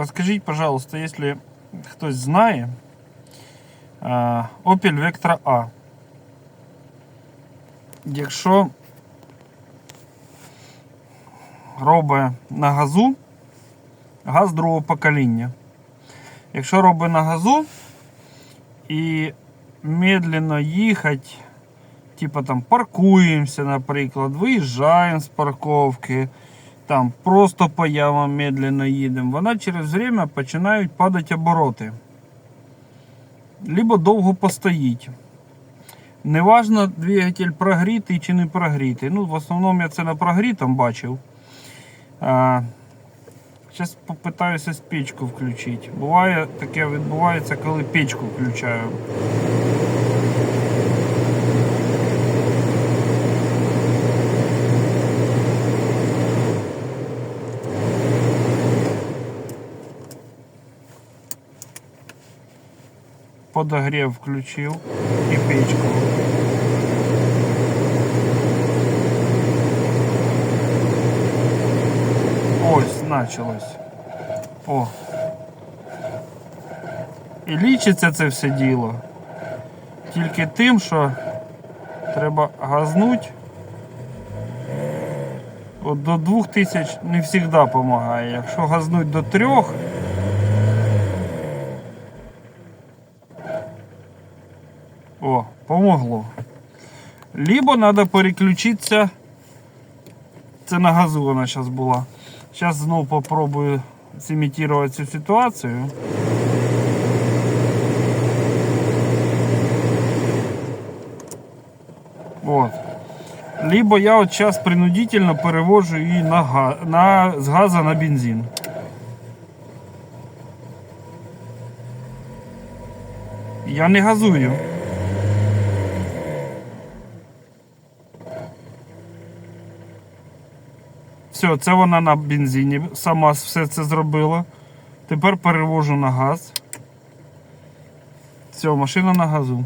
Подскажіть, пожалуйста, хтось знає, а, Opel Vectra A. Якщо робить на газу, газ другого покоління. Якщо робить на газу і медленно їхати, типа там паркуємося, наприклад, виїжджаємо з парковки, там просто по ямам медленно їдемо, вона через время починають падати обороти. Либо довго постоїть. Неважно, двигатель прогрітий чи не прогрітий. Ну, в основному я це на прогрітом бачив. Зараз попитаюся з печку включити. Буває таке відбувається, коли печку включаю. Подогрев включив і печку. Ось, началось. О. І лічиться це все діло. Тільки тим, що треба газнуть. От до 2000 не завжди допомагає. Якщо газнуть до 3, о, помогло. Либо треба переключитися. Це на газу вона зараз була. Зараз знову попробую зімітувати цю ситуацію. Вот. Либо я от сейчас принудительно перевожу її на, га- на, з газа на бензин. Я не газую. Все, це вона на бензині сама все це зробила. Тепер перевожу на газ. Все, машина на газу.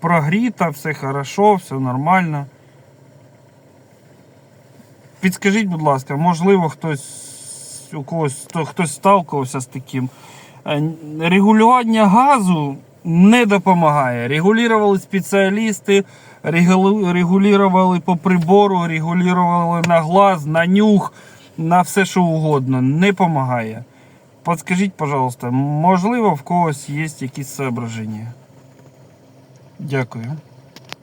Прогріта, все хорошо, все нормально. Підскажіть, будь ласка, можливо, хтось у когось хтось сталкувався з таким. Е, Регулювання газу не допомагає. Регулювали спеціалісти, регулювали по прибору, регулювали на глаз, на нюх, на все, що угодно. Не допомагає. Подскажіть, пожалуйста, можливо, в когось є якісь соображення? Дякую.